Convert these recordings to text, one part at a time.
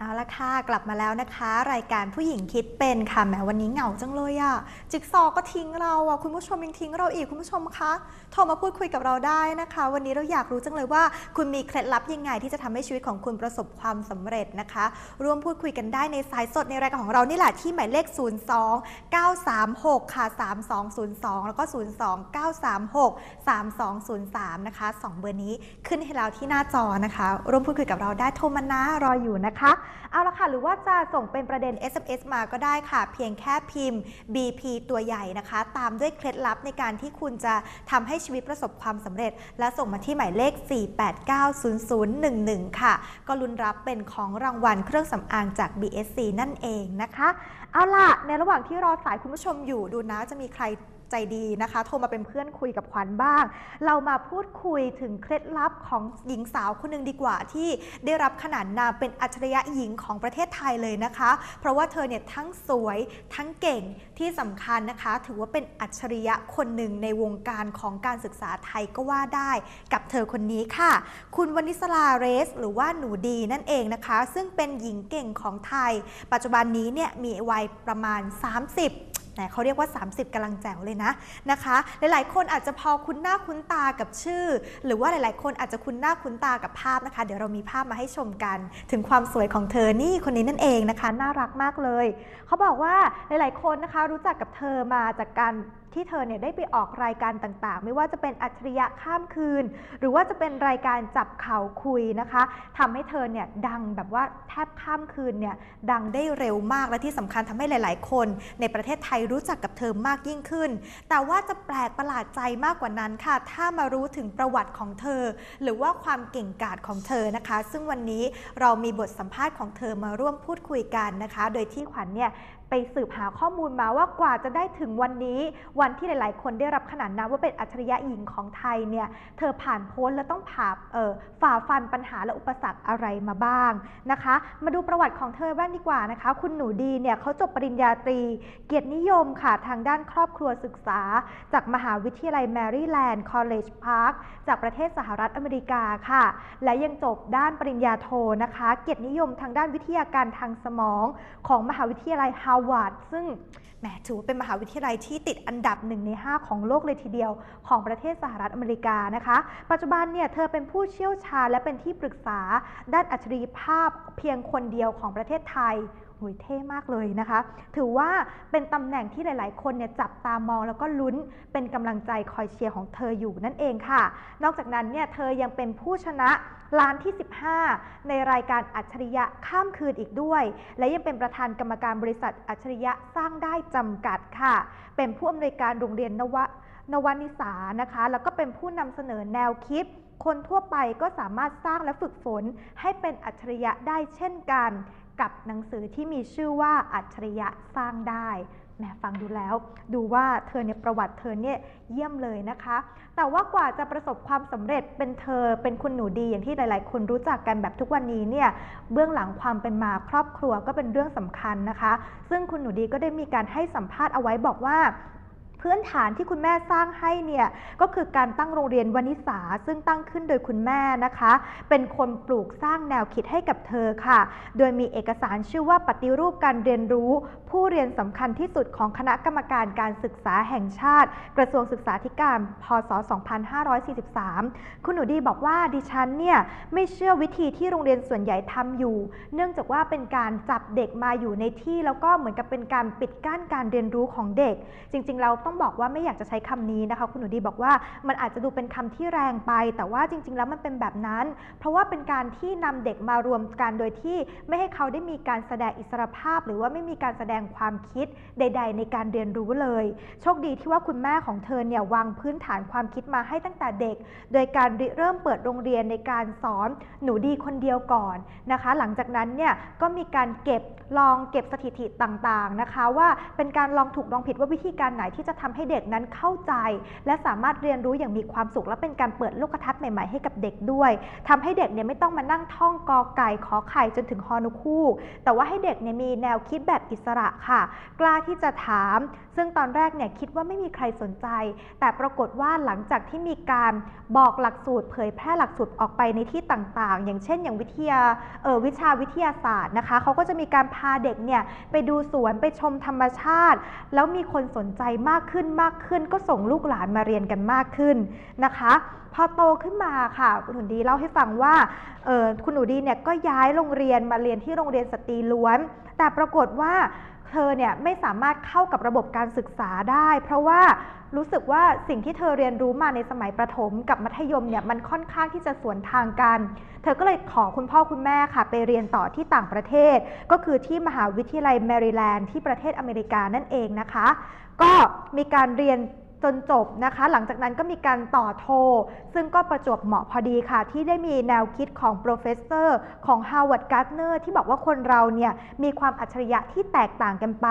เอาละค่ะ กลับมาแล้วนะคะ รายการผู้หญิงคิดเป็นค่ะแหมวันนี้เหงาจังเลยอะจิ๊กซอว์ก็ทิ้งเราอะคุณผู้ชมยังทิ้งเราอีกคุณผู้ชมคะโทรมาพูดคุยกับเราได้นะคะ วันนี้เราอยากรู้จังเลยว่า คุณมีเคล็ดลับยังไงที่จะทำให้ชีวิตของคุณประสบความสำเร็จนะคะ ร่วมพูดคุยกันได้ในสายสดในรายการของเรานี่แหละที่หมายเลข 02 936ค่ะ3202 แล้วก็ 02 936 3203 นะคะสองเบอร์นี้ขึ้นให้เราที่หน้าจอนะคะ ร่วมพูดคุยกับเราได้โทรมานะรออยู่นะคะเอาละค่ะ หรือว่าจะส่งเป็นประเด็น SMS มาก็ได้ค่ะ เพียงแค่พิมพ์ BP ตัวใหญ่นะคะ ตามด้วยเคล็ดลับในการที่คุณจะทำให้ชีวิตประสบความสำเร็จ และส่งมาที่หมายเลข 4890011 ค่ะ ก็ลุ้นรับเป็นของรางวัลเครื่องสำอางจาก BSC นั่นเองนะคะ เอาล่ะ ในระหว่างที่รอสายคุณผู้ชมอยู่ดูนะจะมีใคร ใจดีนะคะ โทรมาเป็นเพื่อนคุยกับขวัญบ้าง เรามาพูดคุยถึงเคล็ดลับของหญิงสาวคนหนึ่งดีกว่า ที่ได้รับขนานนามเป็นอัจฉริยะหญิงของประเทศไทยเลยนะคะ เพราะว่าเธอเนี่ยทั้งสวยทั้งเก่งที่สำคัญนะคะ ถือว่าเป็นอัจฉริยะคนหนึ่งในวงการของการศึกษาไทยก็ว่าได้ กับเธอคนนี้ค่ะ คุณวนิสลาเรส หรือว่าหนูดีนั่นเองนะคะ ซึ่งเป็นหญิงเก่งของไทย ปัจจุบันนี้เนี่ยมีวัยประมาณ 30 แต่เขาเรียกว่า 30กำลังแจ๋วเลยนะนะคะ หลายๆ คนอาจจะพอคุ้นหน้าคุ้นตากับชื่อ หรือว่าหลายๆ คนอาจจะคุ้นหน้าคุ้นตากับภาพนะคะ เดี๋ยวเรามีภาพมาให้ชมกัน ถึงความสวยของเธอนี่คนนี้นั่นเองนะคะ น่ารักมากเลย เขาบอกว่าหลายๆ คนนะคะรู้จักกับเธอมาจากการที่เธอเนี่ยได้ไปออกรายการต่างๆ ไม่ว่าจะเป็นอัจฉริยะข้ามคืน หรือว่าจะเป็นรายการจับเข่าคุยนะคะทำให้เธอเนี่ยดังแบบว่าแทบข้ามคืนเนี่ยดังได้เร็วมากและที่สำคัญทำให้หลาย ๆ คน ในประเทศไทยรู้จักกับเธอมากยิ่งขึ้น แต่ว่าจะแปลกประหลาดใจมากกว่านั้นค่ะ ถ้ามารู้ถึงประวัติของเธอ หรือว่าความเก่งกาจของเธอนะคะ ซึ่งวันนี้เรามีบทสัมภาษณ์ของเธอมาร่วมพูดคุยกันนะคะ โดยที่ขวัญเนี่ย ไปสืบหาข้อมูลมาว่ากว่าจะได้ถึงวันนี้ วันที่หลาย ๆ คนได้รับขนานนามว่าเป็นอัจฉริยะหญิงของไทยเนี่ยเธอผ่านพ้นและต้องผ่าเอ่อฝ่าฟันปัญหาและอุปสรรคอะไรมาบ้างนะคะ มาดูประวัติของเธอบ้างดีกว่านะคะ คุณหนูดีเนี่ยเขาจบปริญญาตรี เกียรตินิยมค่ะทางด้านครอบครัวศึกษา จากมหาวิทยาลัยแมริแลนด์คอลเลจพาร์คจากประเทศสหรัฐอเมริกาค่ะ และยังจบด้านปริญญาโทนะคะ เกียรตินิยมทางด้านวิทยาการทางสมอง ของมหาวิทยาลัยฮาร์วาร์ดซึ่งแหมถือว่าเป็นมหาวิทยาลัยที่ติดอันดับหนึ่งใน 5 ของโลกเลยทีเดียว ของประเทศสหรัฐอเมริกานะคะ ปัจจุบันเนี่ยเธอเป็นผู้เชี่ยวชาญและเป็นที่ปรึกษาด้านอัจฉริยภาพเพียงคนเดียวของประเทศไทย หุยเท่มากเลยนะคะ ถือว่าเป็นตำแหน่งที่หลาย ๆ คนเนี่ยจับตามองแล้วก็ลุ้นเป็นกำลังใจคอยเชียร์ของเธออยู่นั่นเองค่ะ นอกจากนั้นเนี่ยเธอยังเป็นผู้ชนะล้านที่ 15 ในรายการอัจฉริยะข้ามคืนอีกด้วย และยังเป็นประธานกรรมการบริษัทอัจฉริยะสร้างได้จำกัดค่ะ เป็นผู้อำนวยการโรงเรียนนวะนวนิสานะคะ แล้วก็เป็นผู้นำเสนอแนวคิด คนทั่วไปก็สามารถสร้างและฝึกฝนให้เป็นอัจฉริยะได้เช่นกัน กับหนังสือที่มีชื่อว่าอัจฉริยะสร้างได้แหมฟังดูแล้ว ดูว่าเธอเนี่ยประวัติเธอเนี่ยเยี่ยมเลยนะคะ แต่ว่ากว่าจะประสบความสำเร็จเป็นเธอเป็นคุณหนูดีอย่างที่หลาย ๆ คนรู้จักกันแบบทุกวันนี้เนี่ยเบื้องหลังความเป็นมาครอบครัวก็เป็นเรื่องสำคัญนะคะ ซึ่งคุณหนูดีก็ได้มีการให้สัมภาษณ์เอาไว้บอกว่า พื้นฐานที่คุณแม่สร้างให้เนี่ยก็คือการตั้งโรงเรียนวนิสาซึ่งตั้งขึ้นโดยคุณแม่นะคะ เป็นคนปลูกสร้างแนวคิดให้กับเธอค่ะ โดยมีเอกสารชื่อว่าปฏิรูปการเรียนรู้ ผู้เรียนสำคัญที่สุดของคณะกรรมการการศึกษาแห่งชาติ กระทรวงศึกษาธิการ พศ 2543 คุณหนูดีบอกว่าดิฉันเนี่ยไม่เชื่อวิธีที่โรงเรียนส่วนใหญ่ทำอยู่ เนื่องจากว่าเป็นการจับเด็กมาอยู่ในที่ แล้วก็เหมือนกับเป็นการปิดกั้นการเรียนรู้ของเด็ก จริงๆเราต้องบอกว่าไม่อยากจะใช้คำนี้นะคะ คุณหนูดีบอกว่ามันอาจจะดูเป็นคำที่แรงไป แต่ว่าจริง ๆ แล้วมันเป็นแบบนั้น เพราะว่าเป็นการที่นำเด็กมารวมกันโดยที่ไม่ให้เขาได้มีการแสดงอิสรภาพ หรือว่าไม่มีการแสดงความคิดใด ๆ ในการเรียนรู้เลย โชคดีที่ว่าคุณแม่ของเธอเนี่ยวางพื้นฐานความคิดมาให้ตั้งแต่เด็ก โดยการเริ่มเปิดโรงเรียนในการสอนหนูดีคนเดียวก่อนนะคะ หลังจากนั้นเนี่ยก็มีการเก็บลองเก็บสถิติต่างๆนะคะ ว่าเป็นการลองถูกลองผิดว่าวิธีการไหนที่จะทำให้เด็กนั้นเข้าใจ และสามารถเรียนรู้อย่างมีความสุข และเป็นการเปิดโลกทัศน์ใหม่ๆให้กับเด็กด้วยทำให้เด็กเนี่ยไม่ต้องมานั่งท่องกอไก่ขอไข่จนถึงฮอนุคู่ แต่ว่าให้เด็กเนี่ยมีแนวคิดแบบอิสระค่ะ กล้าที่จะถาม ซึ่งตอนแรกเนี่ยคิดว่าไม่มีใครสนใจ แต่ปรากฏว่าหลังจากที่มีการบอกหลักสูตร เผยแพร่หลักสูตรออกไปในที่ต่างๆ อย่างเช่น อย่างวิทยาเออวิชาวิทยาศาสตร์นะคะเขาก็จะมีการพาเด็กเนี่ยไปดูสวนไปชมธรรมชาติ แล้วมีคนสนใจมากขึ้นมากขึ้น ก็ส่งลูกหลานมาเรียนกันมากขึ้นนะคะ พอโตขึ้นมาค่ะคุณหนูดีเล่าให้ฟังว่าออคุณหนูดีเนี่ยก็ย้ายโรงเรียนมาเรียนที่โรงเรียนสตรีล้วน แต่ปรากฏว่าเธอเนี่ยไม่สามารถเข้ากับระบบการศึกษาได้ เพราะว่ารู้สึกว่าสิ่งที่เธอเรียนรู้มาในสมัยประถมกับมัธยมเนี่ยมันค่อนข้างที่จะสวนทางกัน เธอก็เลยขอคุณพ่อคุณแม่ค่ะ ไปเรียนต่อที่ต่างประเทศ ก็คือที่มหาวิทยาลัยแมริแลนด์ที่ประเทศอเมริกานั่นเองนะคะ ก็มีการเรียน จนจบนะคะ หลังจากนั้นก็มีการต่อโท ซึ่งก็ประจวบเหมาะพอดีค่ะ ที่ได้มีแนวคิดของโปรเฟสเซอร์ของ Howard Gardner ที่บอกว่าคนเราเนี่ยมีความอัจฉริยะที่แตกต่างกันไป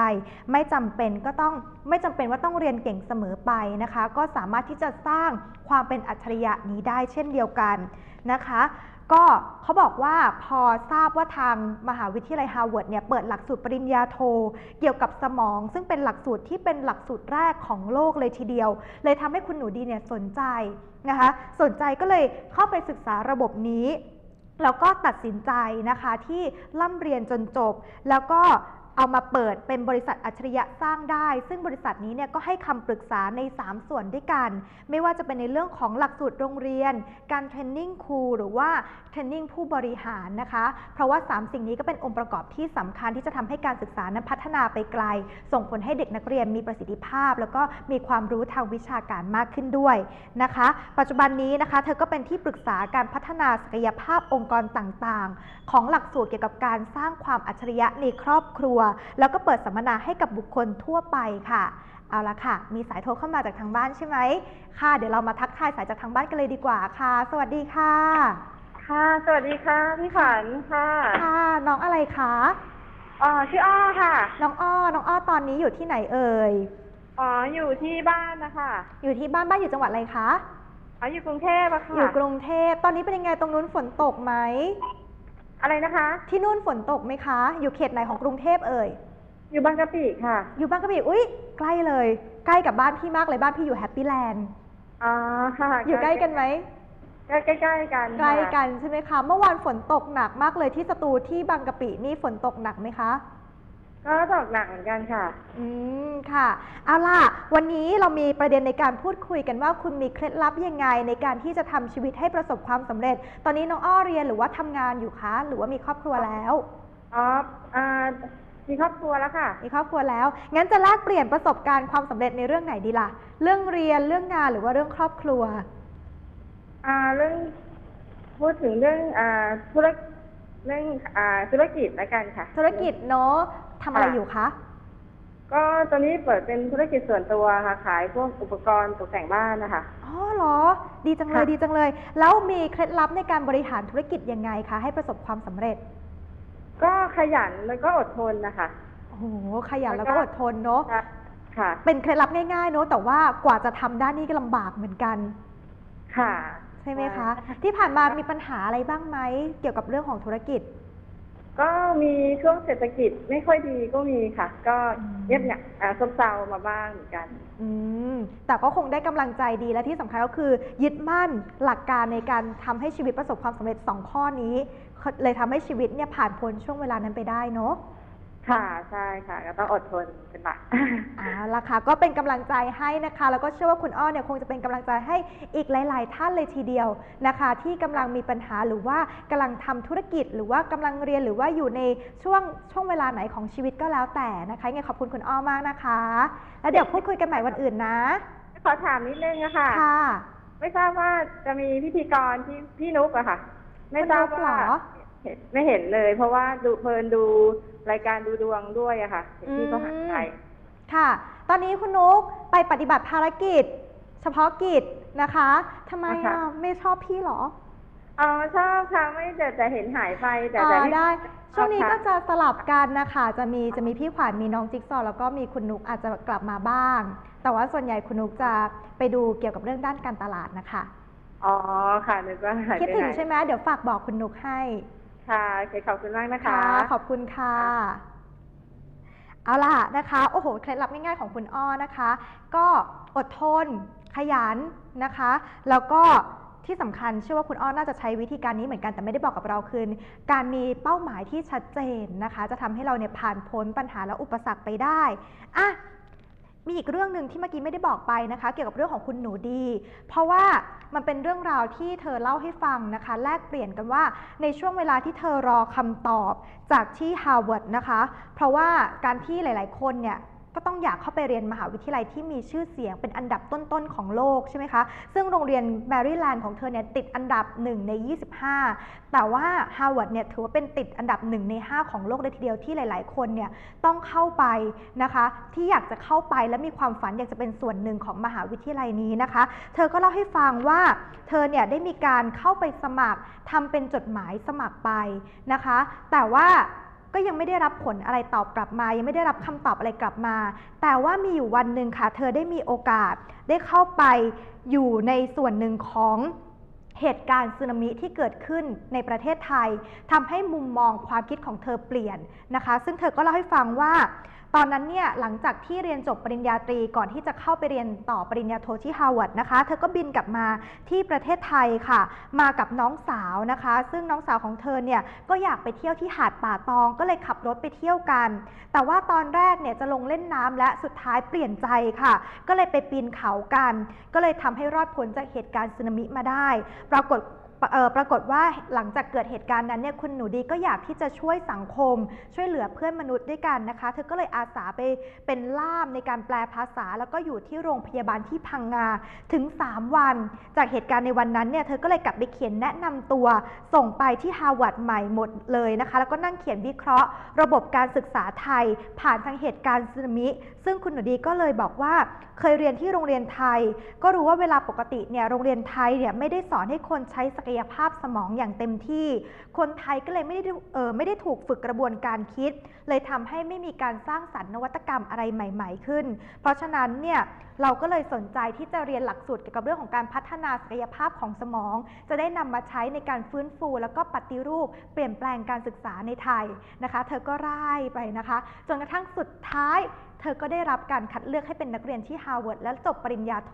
ไม่จำเป็นก็ต้องไม่จำเป็นว่าต้องเรียนเก่งเสมอไปนะคะ ก็สามารถที่จะสร้างความเป็นอัจฉริยะนี้ได้เช่นเดียวกันนะคะ ก็เขาบอกว่าพอทราบว่าทางมหาวิทยาลัยฮาร์วาร์ดเนี่ยเปิดหลักสูตรปริญญาโท เกี่ยวกับสมอง ซึ่งเป็นหลักสูตรที่เป็นหลักสูตรแรกของโลกเลยทีเดียว เลยทำให้คุณหนูดีเนี่ยสนใจนะคะสนใจก็เลยเข้าไปศึกษาระบบนี้แล้วก็ตัดสินใจนะคะที่ล่ำเรียนจนจบ แล้วก็ เอามาเปิดเป็นบริษัทอัจฉริยะสร้างได้ ซึ่งบริษัทนี้เนี่ยก็ให้คำปรึกษาใน 3 ส่วนด้วยกัน ไม่ว่าจะเป็นในเรื่องของหลักสูตรโรงเรียน การเทรนนิ่งครูหรือว่าเทรนนิ่งผู้บริหารนะคะ เพราะว่า 3 สิ่งนี้ก็เป็นองค์ประกอบที่สำคัญที่จะทำให้การศึกษานั้นพัฒนาไปไกล ส่งผลให้เด็กนักเรียนมีประสิทธิภาพ แล้วก็มีความรู้ทางวิชาการมากขึ้นด้วยนะคะ ปัจจุบันนี้นะคะ เธอก็เป็นที่ปรึกษาการพัฒนาศักยภาพองค์กรต่างๆ ของหลักสูตรเกี่ยวกับการสร้างความอัจฉริยะในครอบครัวแล้วก็เปิดสัมมนาให้กับบุคคลทั่วไปค่ะ เอาละค่ะ มีสายโทรเข้ามาจากทางบ้านใช่ไหมค่ะ เดี๋ยวเรามาทักทายสายจากทางบ้านกันเลยดีกว่าค่ะ สวัสดีค่ะ ค่ะ สวัสดีค่ะพี่ขวัญค่ะค่ะ น้องอะไรคะอ๋อชื่ออ้อค่ะ น้องอ้อ น้องอ้อตอนนี้อยู่ที่ไหนเอ่ยอ๋ออยู่ที่บ้านนะคะอยู่ที่บ้านบ้านอยู่จังหวัดอะไรคะอ๋ออยู่กรุงเทพอะค่ะอยู่กรุงเทพตอนนี้เป็นยังไงตรงนู้นฝนตกไหม อะไรนะคะ ที่นู่นฝนตกไหมคะ อยู่เขตไหนของกรุงเทพเอ่ย อยู่บางกะปิค่ะ อยู่บางกะปิอุ้ยใกล้เลย ใกล้กับบ้านพี่มากเลยบ้านพี่อยู่แฮปปี้แลนด์อ๋อค่ะอยู่ใกล้กันไหมใกล้ใกล้ใกล้กันใกล้ค่ะกันใช่ไหมคะ เมื่อวานฝนตกหนักมากเลยที่สตูที่บางกะปินี่ฝนตกหนักไหมคะ ก็ตกหนักเหมือนกันค่ะ อืมค่ะ เอาล่ะ วันนี้เรามีประเด็นในการพูดคุยกันว่าคุณมีเคล็ดลับยังไงในการที่จะทำชีวิตให้ประสบความสำเร็จ ตอนนี้น้องอ้อเรียนหรือว่าทำงานอยู่คะ หรือว่ามีครอบครัวแล้ว อ๋ออ่ามีครอบครัวแล้วค่ะ มีครอบครัวแล้ว งั้นจะแลกเปลี่ยนประสบการณ์ความสำเร็จในเรื่องไหนดีล่ะ เรื่องเรียน เรื่องงานหรือว่าเรื่องครอบครัว อ่า เรื่องพูดถึงเรื่องอ่าธุร เรื่องอ่าธุรกิจแล้วกันค่ะ ธุรกิจเนาะทำอะไรค่ะอยู่คะ ก็ตอนนี้เปิดเป็นธุรกิจส่วนตัวค่ะ ขายพวกอุปกรณ์ตกแต่งบ้านนะคะ อ๋อเหรอ ดีจังเลยค่ะ ดีจังเลย แล้วมีเคล็ดลับในการบริหารธุรกิจยังไงคะ ให้ประสบความสำเร็จ ก็ขยันแล้วก็อดทนนะคะโอ้โหขยันแล้แล้ววก็ก็อดทนเนาะ ค่ะค่ะ เป็นเคล็ดลับง่ายๆเนาะแต่ว่ากว่าจะทำได้นี่ก็ลำบากเหมือนกัน ค่ะใช่ไหมคะใช่ที่ผ่านมามีปัญหาอะไรบ้างไหมเกี่ยวกับเรื่องของธุรกิจ ก็มีช่วงเศรษฐกิจไม่ค่อยดีก็มีค่ะ ก็อืมเงียบเนี่ยอ่าซบเซามาบ้างเหมือนกันอืมแต่ก็คงได้กำลังใจดีและที่สำคัญก็คือ ยึดมั่นหลักการในการทำให้ชีวิตประสบความสำเร็จ 2 ข้อนี้ เลยทำให้ชีวิตเนี่ยผ่านพ้นช่วงเวลานั้นไปได้เนาะ ค่ะใช่ค่ะ ก็ต้องอดทนเป็นหลักเอาละค่ะก็เป็นกำลังใจให้นะคะ แล้วก็เชื่อว่าคุณอ้อเนี่ยคงจะเป็นกำลังใจให้อีกหลาย ๆ ท่านเลยทีเดียวนะคะ ที่กำลังมีปัญหาหรือว่ากำลังทำธุรกิจ หรือว่ากำลังเรียนหรือว่าอยู่ในช่วงช่วงเวลาไหนของชีวิตก็แล้วแต่นะคะยังไงขอบคุณคุณอ้อมากนะคะ แล้วเดี๋ยวพูดคุยกันใหม่วันอื่นนะขอถามนิดนึงอะค่ะ ค่ะ ไม่ทราบว่าจะมีพิธีกรที่พี่นุกอะค่ะ ไม่ทราบคุณนุ๊กเหรว่าอ เห็นไม่เห็นเลย เพราะว่าดูเพลินดู รายการดูดวงด้วยอะค่ะเห็นพี่เขาหาไปค่ะ ตอนนี้คุณนุ๊กไปปฏิบัติภารกิจ เฉพาะกิจนะคะทำไมอะไม่ชอบพี่เหรออ๋อชอบค่ะไม่แต่แต่เห็นหายไปแต่อ๋แต่อพี่ได้ช่วงนี้ค่ะก็จะสลับกันนะคะ จะมีจะมีพี่ขวัญมีน้องจิ๊กซอว์แล้วก็มีคุณนุกอาจจะกลับมาบ้าง แต่ว่าส่วนใหญ่คุณนุกจะไปดูเกี่ยวกับเรื่องด้านการตลาดนะคะ อ๋อค่ะนึกว่าหายคิดไปถึงไหน ใช่ไหมเดี๋ยวฝากบอกคุณนุกให้ ค่ะโอเคขอบคุณมากนะคะ ขอบคุณค่ะ เอาล่ะนะคะ โอ้โห เคล็ดลับง่ายๆของคุณอ้อนะคะ ก็อดทน ขยันนะคะ แล้วก็ที่สำคัญเชื่อว่าคุณอ้อน่าจะใช้วิธีการนี้เหมือนกันแต่ไม่ได้บอกกับเราคือการมีเป้าหมายที่ชัดเจนนะคะ จะทำให้เราเนี่ยผ่านพ้นปัญหาและอุปสรรคไปได้อะ มีอีกเรื่องหนึ่งที่เมื่อกี้ไม่ได้บอกไปนะคะ เกี่ยวกับเรื่องของคุณหนูดี เพราะว่ามันเป็นเรื่องราวที่เธอเล่าให้ฟังนะคะ แลกเปลี่ยนกันว่าในช่วงเวลาที่เธอรอคำตอบจากที่ฮาร์วาร์ดนะคะ เพราะว่าการที่หลาย ๆ คนเนี่ย ก็ต้องอยากเข้าไปเรียนมหาวิทยาลัยที่มีชื่อเสียงเป็นอันดับต้นๆของโลกใช่ไหมคะ ซึ่งโรงเรียนแมริแลนด์ของเธอเนี่ยติดอันดับ 1 ใน 25 แต่ว่าฮาร์วาร์ดเนี่ยถือว่าเป็นติดอันดับ 1 ใน 5 ของโลกเลยทีเดียวที่หลาย ๆ คนเนี่ยต้องเข้าไปนะคะ ที่อยากจะเข้าไปและมีความฝันอยากจะเป็นส่วนหนึ่งของมหาวิทยาลัยนี้นะคะ เธอก็เล่าให้ฟังว่าเธอเนี่ยได้มีการเข้าไปสมัครทำเป็นจดหมายสมัครไปนะคะ แต่ว่า ก็ยังไม่ได้รับผลอะไรตอบกลับมา ยังไม่ได้รับคำตอบอะไรกลับมา แต่ว่ามีอยู่วันหนึ่งค่ะ เธอได้มีโอกาสได้เข้าไปอยู่ในส่วนหนึ่งของเหตุการณ์สึนามิที่เกิดขึ้นในประเทศไทยทำให้มุมมองความคิดของเธอเปลี่ยนนะคะ ซึ่งเธอก็เล่าให้ฟังว่า ตอนนั้นเนี่ยหลังจากที่เรียนจบปริญญาตรีก่อนที่จะเข้าไปเรียนต่อปริญญาโทที่ฮาร์วาร์ดนะคะ เธอก็บินกลับมาที่ประเทศไทยค่ะ มากับน้องสาวนะคะ ซึ่งน้องสาวของเธอเนี่ยก็อยากไปเที่ยวที่หาดป่าตองก็เลยขับรถไปเที่ยวกัน แต่ว่าตอนแรกเนี่ยจะลงเล่นน้ำและสุดท้ายเปลี่ยนใจค่ะ ก็เลยไปปีนเขากัน ก็เลยทำให้รอดพ้นจากเหตุการณ์สึนามิมาได้ ปรากฏ ปรากฏว่าหลังจากเกิดเหตุการณ์นั้นเนี่ยคุณหนูดีก็อยากที่จะช่วยสังคม ช่วยเหลือเพื่อนมนุษย์ด้วยกันนะคะ เธอก็เลยอาสาไปเป็นล่ามในการแปลภาษา แล้วก็อยู่ที่โรงพยาบาลที่พังงาถึง 3 วัน จากเหตุการณ์ในวันนั้นเนี่ยเธอก็เลยกลับไปเขียนแนะนำตัว ส่งไปที่ฮาร์วาร์ดใหม่หมดเลยนะคะ แล้วก็นั่งเขียนวิเคราะห์ ระบบการศึกษาไทย ผ่านทางเหตุการณ์สึนามิ ซึ่งคุณหนูดีก็เลยบอกว่าเคยเรียนที่โรงเรียนไทย ก็รู้ว่าเวลาปกติเนี่ยโรงเรียนไทยเนี่ยไม่ได้สอนให้คนใช้ศักกยภาพสมองอย่างเต็มที่ คนไทยก็เลยไม่ได้เออไม่ได้ถูกฝึกกระบวนการคิด เลยทำให้ไม่มีการสร้างสรรค์นวัตกรรมอะไรใหม่ ๆ ขึ้น เพราะฉะนั้นเนี่ยเราก็เลยสนใจที่จะเรียนหลักสูตรเกี่ยวกับเรื่องของการพัฒนาศักยภาพของสมอง จะได้นำมาใช้ในการฟื้นฟู แล้วก็ปฏิรูป เปลี่ยนแปลงการศึกษาในไทยนะคะ เธอก็ร่ายไปนะคะ จนกระทั่งสุดท้าย เธอก็ได้รับการคัดเลือกให้เป็นนักเรียนที่ฮาร์วาร์ดและจบปริญญาโท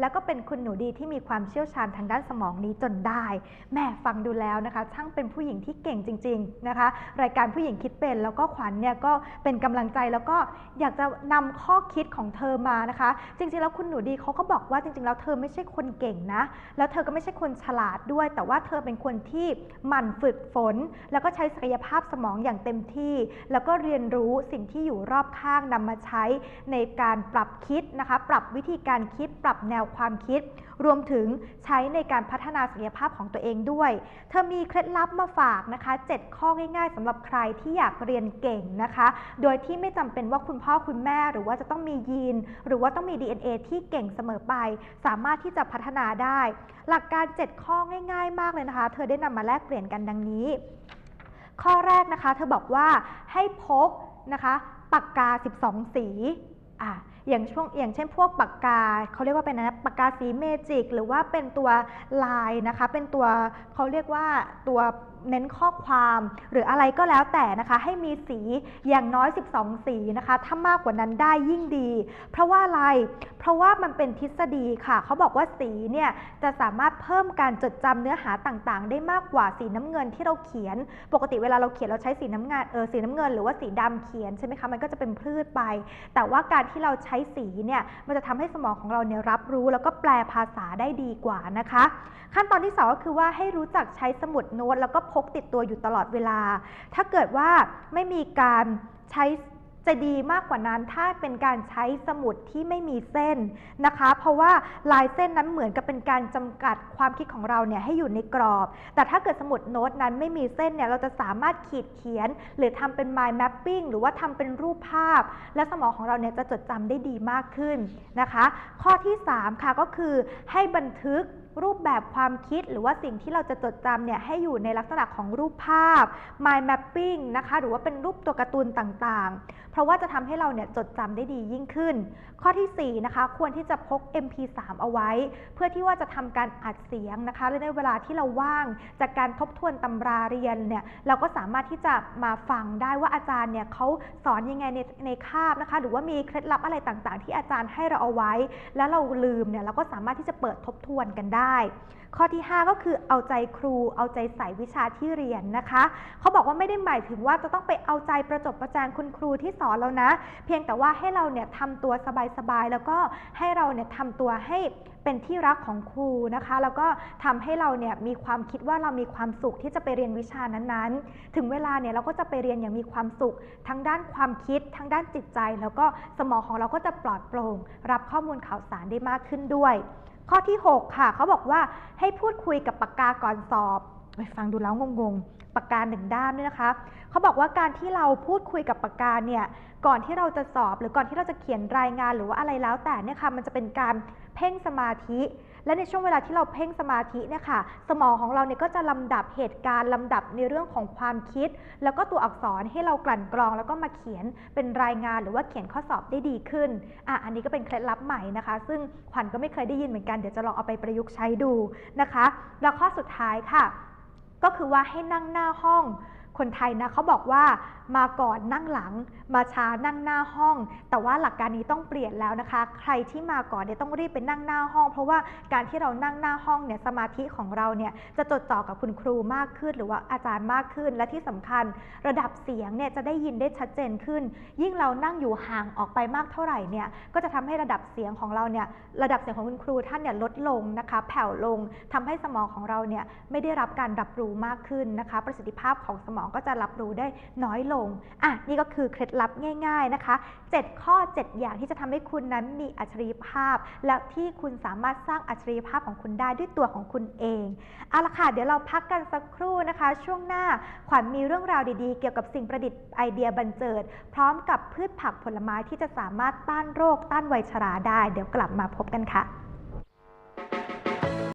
แล้วก็เป็นคุณหนูดีที่มีความเชี่ยวชาญทางด้านสมองนี้จนได้แม่ฟังดูแล้วนะคะ ช่างเป็นผู้หญิงที่เก่งจริง ๆนะคะ รายการผู้หญิงคิดเป็นแล้วก็ขวัญเนี่ยก็เป็นกำลังใจแล้วก็อยากจะนำข้อคิดของเธอมานะคะ จริงๆแล้วคุณหนูดีเขาก็บอกว่าจริงๆแล้วเธอไม่ใช่คนเก่งนะ แล้วเธอก็ไม่ใช่คนฉลาดด้วย แต่ว่าเธอเป็นคนที่หมั่นฝึกฝน แล้วก็ใช้ศักยภาพสมองอย่างเต็มที่ แล้วก็เรียนรู้สิ่งที่อยู่รอบข้างนำมาใช้ในการปรับคิดนะคะ ปรับวิธีการคิด ปรับแนวความคิด รวมถึงใช้ในการพัฒนาศักยภาพของตัวเองด้วย เธอมีเคล็ดลับมาฝากนะคะ 7 ข้อง่าย ๆสำหรับใครที่อยากเรียนเก่งนะคะ โดยที่ไม่จำเป็นว่าคุณพ่อคุณแม่ หรือว่าจะต้องมียีน หรือว่าต้องมี DNA ที่เก่งเสมอไป สามารถที่จะพัฒนาได้ หลักการ 7 ข้อง่าย ๆ มากเลยนะคะ เธอได้นำมาแลกเปลี่ยนกันดังนี้ ข้อแรกนะคะ เธอบอกว่าให้พกนะคะ ปากกา 12 สีอะ อย่างช่วงอย่างเช่นพวกปากกาเขาเรียกว่าเป็นนะปากกาสีเมจิก หรือว่าเป็นตัวลายนะคะ เป็นตัวเขาเรียกว่าตัวเน้นข้อความหรืออะไรก็แล้วแต่นะคะ ให้มีสีอย่างน้อย 12 สีนะคะ ถ้ามากกว่านั้นได้ยิ่งดี เพราะว่าอะไร เพราะว่ามันเป็นทฤษฎีค่ะ เขาบอกว่าสีเนี่ยจะสามารถเพิ่มการจดจำเนื้อหาต่างๆ ได้มากกว่าสีน้ำเงินที่เราเขียน ปกติเวลาเราเขียนเราใช้สีน้ำเงินเออสีน้ำเงิน หรือว่าสีดำเขียนใช่ไหมคะมันก็จะเป็นพืชไป แต่ว่าการที่เราใช้ช้สีเนี่ยมันจะทำให้สมองของเราเนี่ยรับรู้ แล้วก็แปลภาษาได้ดีกว่านะคะ ขั้นตอนที่สองก็คือว่าให้รู้จักใช้สมุดโน้ตแล้วก็พกติดตัวอยู่ตลอดเวลา ถ้าเกิดว่าไม่มีการใช้ จะดีมากกว่านั้นถ้าเป็นการใช้สมุดที่ไม่มีเส้นนะคะ เพราะว่าลายเส้นนั้นเหมือนกับเป็นการจำกัดความคิดของเราเนี่ยให้อยู่ในกรอบ แต่ถ้าเกิดสมุดโน้ตนั้นไม่มีเส้นเนี่ยเราจะสามารถขีดเขียน หรือทำเป็น mind mapping หรือว่าทำเป็นรูปภาพ และสมองของเราเนี่ยจะจดจำได้ดีมากขึ้นนะคะ ข้อที่ 3 ค่ะก็คือให้บันทึก รูปแบบความคิดหรือว่าสิ่งที่เราจะจดจำเนี่ยให้อยู่ในลักษณะของรูปภาพ mind mapping นะคะหรือว่าเป็นรูปตัวการ์ตูนต่างๆ เพราะว่าจะทำให้เราเนี่ยจดจำได้ดียิ่งขึ้น ข้อทีสี่4นะคะควรที่จะพก MP3 เอาไว้ เพื่อที่ว่าจะทำการอัดเสียงนะคะและในเวลาที่เราว่าง จากการทบทวนตำราเรียนเนี่ยเราก็สามารถที่จะมาฟังได้ว่าอาจารย์เนี่ยเขาสอนยังไงในในคาบนะคะ หรือว่ามีเคล็ดลับอะไรต่างๆ ที่อาจารย์ให้เราเอาไว้ แล้วเราลืมเนี่ยเราก็สามารถที่จะเปิดทบทวนกันได้ข้อที่ 5 ก็คือเอาใจครู เอาใจใส่วิชาที่เรียนนะคะ เขาบอกว่าไม่ได้หมายถึงว่าจะต้องไปเอาใจประจบประแจงคุณครูที่สอนเรานะ เพียงแต่ว่าให้เราเนี่ยทำตัวสบายๆแล้วก็ให้เราเนี่ยทำตัวให้เป็นที่รักของครูนะคะ แล้วก็ทำให้เราเนี่ยมีความคิดว่าเรามีความสุขที่จะไปเรียนวิชานั้นๆ ถึงเวลาเนี่ยเราก็จะไปเรียนอย่างมีความสุข ทั้งด้านความคิด ทั้งด้านจิตใจ แล้วก็สมองของเราก็จะปลอดโปร่ง รับข้อมูลข่าวสารได้มากขึ้นด้วย ข้อที่ 6 ค่ะ เขาบอกว่าให้พูดคุยกับปากกาก่อนสอบไปฟังดูแล้วงงๆ ปากกาหนึ่งด้ามเนี่ยนะคะ เขาบอกว่าการที่เราพูดคุยกับปากกาเนี่ย ก่อนที่เราจะสอบหรือก่อนที่เราจะเขียนรายงานหรือว่าอะไรแล้วแต่เนี่ยค่ะ มันจะเป็นการ เพ่งสมาธิ และในช่วงเวลาที่เราเพ่งสมาธิเนี่ยค่ะ สมองของเราเนี่ยก็จะลำดับเหตุการณ์ลำดับในเรื่องของความคิด แล้วก็ตัวอักษรให้เรากลั่นกรอง แล้วก็มาเขียนเป็นรายงานหรือว่าเขียนข้อสอบได้ดีขึ้นอะอันนี้ก็เป็นเคล็ดลับใหม่นะคะ ซึ่งขวัญก็ไม่เคยได้ยินเหมือนกันเดี๋ยวจะลองเอาไปประยุกต์ใช้ดูนะคะ แล้วข้อสุดท้ายค่ะ ก็คือว่าให้นั่งหน้าห้อง คนไทยนะเขาบอกว่ามาก่อนนั่งหลัง มาช้านั่งหน้าห้อง แต่ว่าหลักการนี้ต้องเปลี่ยนแล้วนะคะ ใครที่มาก่อนเนี่ยต้องรีบไปนั่งหน้าห้อง เพราะว่าการที่เรานั่งหน้าห้องเนี่ยสมาธิของเราเนี่ยจะจดจ่อกับคุณครูมากขึ้น หรือว่าอาจารย์มากขึ้น และที่สำคัญระดับเสียงเนี่ยจะได้ยินได้ชัดเจนขึ้น ยิ่งเรานั่งอยู่ห่างออกไปมากเท่าไหร่เนี่ยก็จะทำให้ระดับเสียงของเราเนี่ยระดับเสียงของคุณครูท่านเนี่ยลดลงนะคะ แผ่วลงทำให้สมองของเราเนี่ยไม่ได้รับการรับรู้มากขึ้นนะคะ ประสิทธิภาพของสมองก็จะรับรู้ได้น้อยลง อะ นี่ก็คือเคล็ดลับง่าย ๆนะคะ 7 ข้อ 7 อย่างที่จะทำให้คุณนั้นมีอัจฉริยภาพ และที่คุณสามารถสร้างอัจฉริยภาพของคุณได้ด้วยตัวของคุณเอง เอาละค่ะ เดี๋ยวเราพักกันสักครู่นะคะ ช่วงหน้าขวัญมีเรื่องราวดีๆ เกี่ยวกับสิ่งประดิษฐ์ไอเดียบันเจิด พร้อมกับพืชผักผลไม้ที่จะสามารถต้านโรคต้านไวยชราได้ เดี๋ยวกลับมาพบกันค่ะ